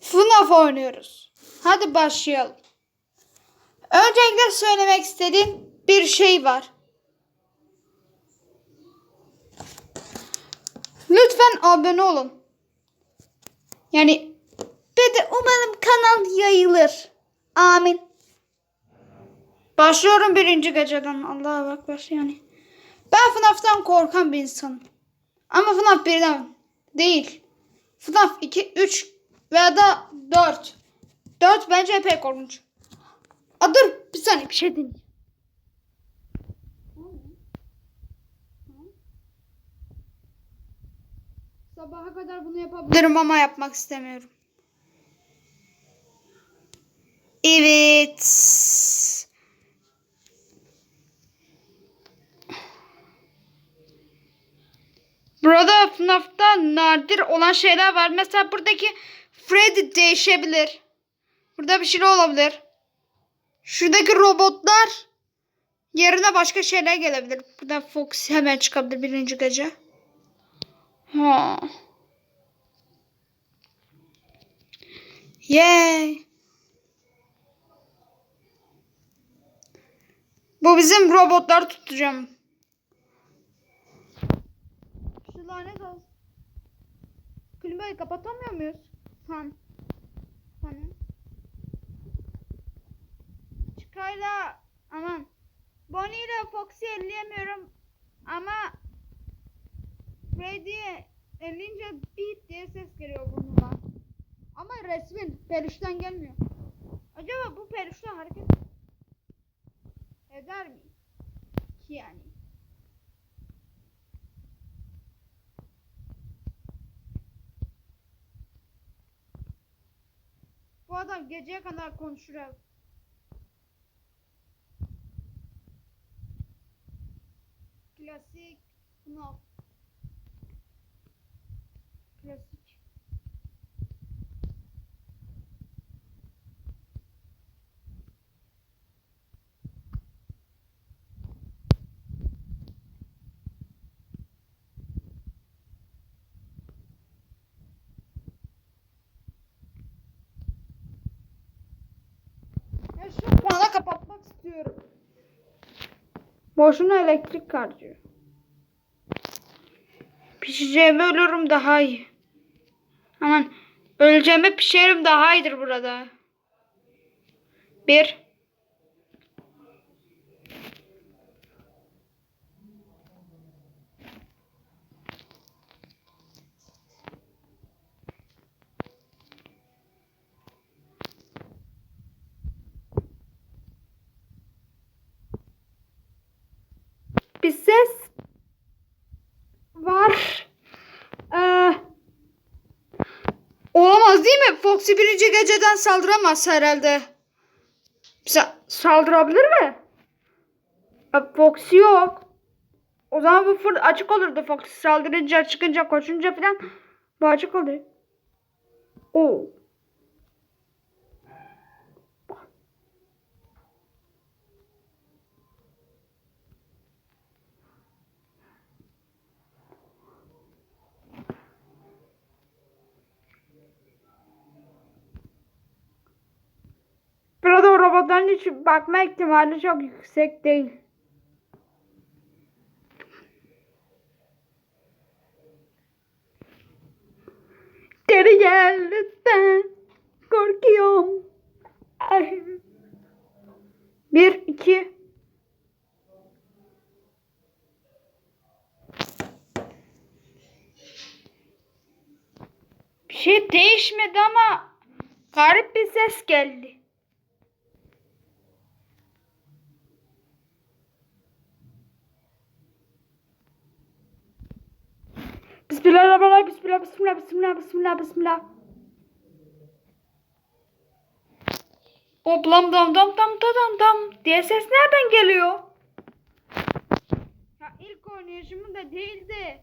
FNAF oynuyoruz. Hadi başlayalım. Öncelikle söylemek istediğim bir şey var. Lütfen abone olun. Yani ve de umarım kanal yayılır. Amin. Başlıyorum birinci geceden. Allah'a bak baş yani. Ben FNAF'tan korkan bir insanım. Ama FNAF birden değil. FNAF 2, 3 veya da 4. 4 bence epey korkunç. Aa, dur bir saniye bir şey deneyeyim. Sabaha kadar bunu yapabilirim ama yapmak istemiyorum. Evet. Burada FNAF'ta nadir olan şeyler var. Mesela buradaki Freddy değişebilir. Burada bir şey olabilir. Şuradaki robotlar yerine başka şeyler gelebilir. Burada Fox hemen çıkabilir birinci gece. Ha. Yay. Bu bizim robotlar tutacağım. Klimayı kapatamıyor muyuz? Fan. Fanı. Çıkayla aman. Bonnie ile Fox'u elleyemiyorum. Ama Freddy'ye ellince beat diye ses geliyor burnumdan. Ama resmin peluştan gelmiyor. Acaba bu peluşla hareket eder mi? Ki yani. Bu adam geceye kadar konuşur abi. Klasik FNAF. Klasik. Ya şu fanı kapatmak istiyorum. Boşuna elektrik harcıyor. Pişeceğime ölürüm daha iyi. Aman öleceğime pişerim daha iyidir burada. Bir. Ses var. Ee, olamaz değil mi? Foxy birinci geceden saldıramaz herhalde. Sa- saldırabilir mi? Ee, Foxy yok. O zaman bu fır açık olurdu Foxy saldırınca, çıkınca, koşunca falan bu açık oluyor. Oo. Burada robotların hiç bakma ihtimali çok yüksek değil. Geri gel lütfen. Korkuyorum. Ay. Bir, iki. Şey değişmedi ama garip bir ses geldi. Bismillahirrahmanirrahim. Bismillah, bismillah, bismillah, bismillah, bismillah. Hoplam dam dam dam dam dam dam diye ses nereden geliyor? Ya ilk oynayışımı da değildi.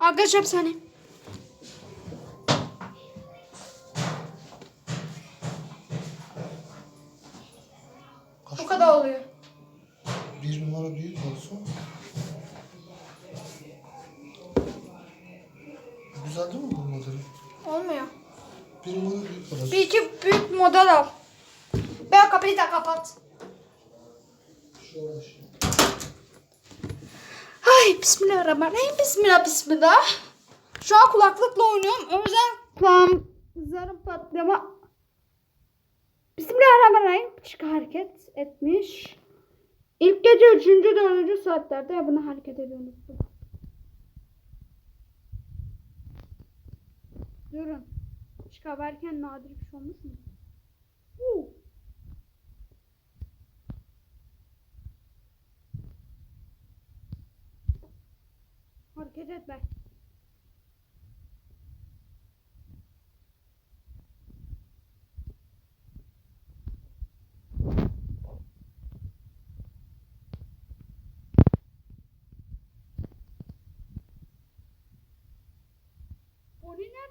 Arkadaşlar saniye. Olmuyor. Bir numara büyük orası. Bir iki büyük model al. Ben kapıyı da kapat. Şurada şey. Ay bismillahirrahmanirrahim. Bismillah bismillah. Şu an kulaklıkla oynuyorum. O yüzden kulağım zarım patlama. Bismillahirrahmanirrahim. Küçük hareket etmiş. İlk gece 3. 4. saatlerde bunu hareket ediyoruz. Durun. Çıkaverken nadir bir şey olmuş mu? Huu. Hareket etme. Bonnie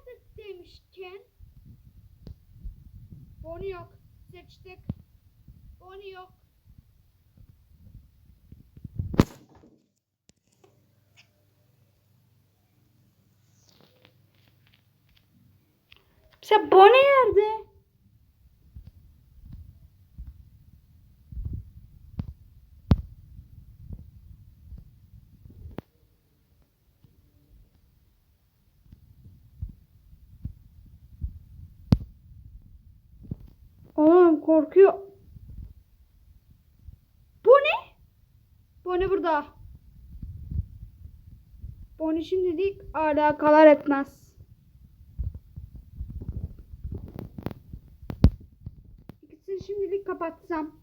nerede demişken? Bonnie yok. Seçtik. Bonnie yok. Mesela Bonnie nerede? Korkuyor. Bonnie? Bonnie burada. Bonnie şimdilik alakalar etmez. İkisini şimdilik kapatsam.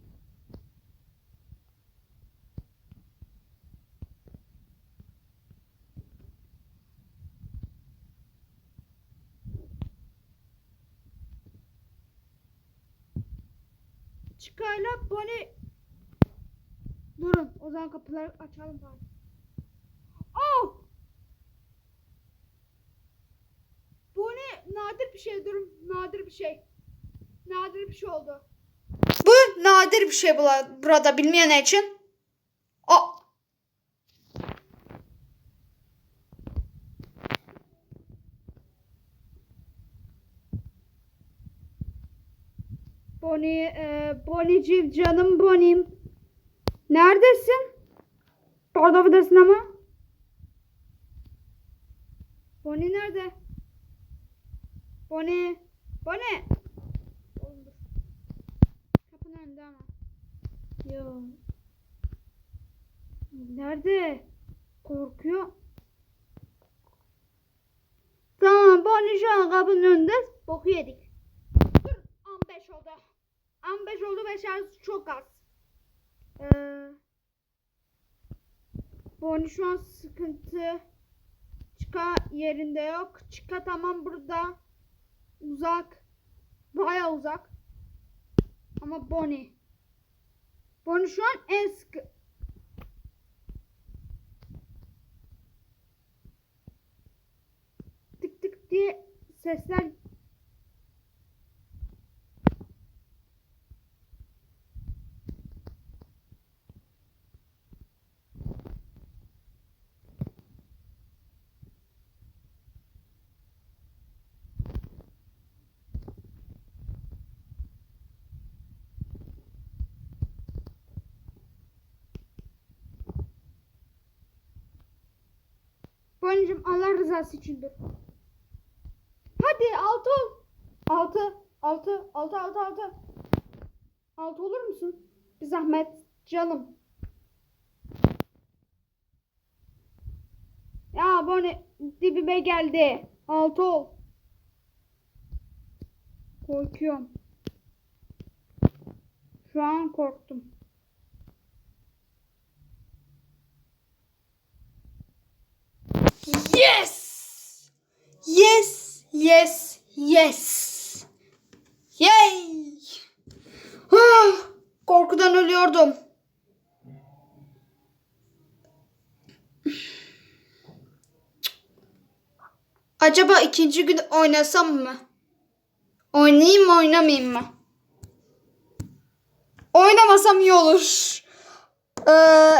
Çıkarla Bonnie. Durun. O zaman kapıları açalım bari. Oh! Bonnie nadir bir şey durum. Nadir bir şey. Nadir bir şey oldu. Bu nadir bir şey burada bilmeyen için. O Bonnie, e, Bonnie'cim canım Bonnie'm. Neredesin? Orada buradasın ama. Bonnie nerede? Bonnie. Bonnie. Kapının önünde ama. Yo. Nerede? Korkuyor. Tamam Bonnie şu an kapının önünde. Boku yedik. Dur 15 oldu. 15 oldu ve şarj çok az. Ee, Bonnie şu an sıkıntı. Çıka yerinde yok. Çıka tamam burada. Uzak. Baya uzak. Ama Bonnie. Bonnie şu an en sıkı. Tık tık diye sesler Bonnie'cim Allah rızası için dur. Hadi altı ol. Altı. Altı. Altı. Altı. Altı. Altı olur musun? Bir zahmet. Canım. Ya Bonnie dibime geldi. Altı ol. Korkuyorum. Şu an korktum. Acaba ikinci gün oynasam mı? Oynayayım mı oynamayayım mı? Oynamasam iyi olur. Ee,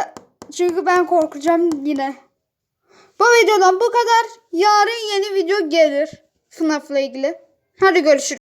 çünkü ben korkacağım yine. Bu videodan bu kadar. Yarın yeni video gelir. FNAF'la ilgili. Hadi görüşürüz.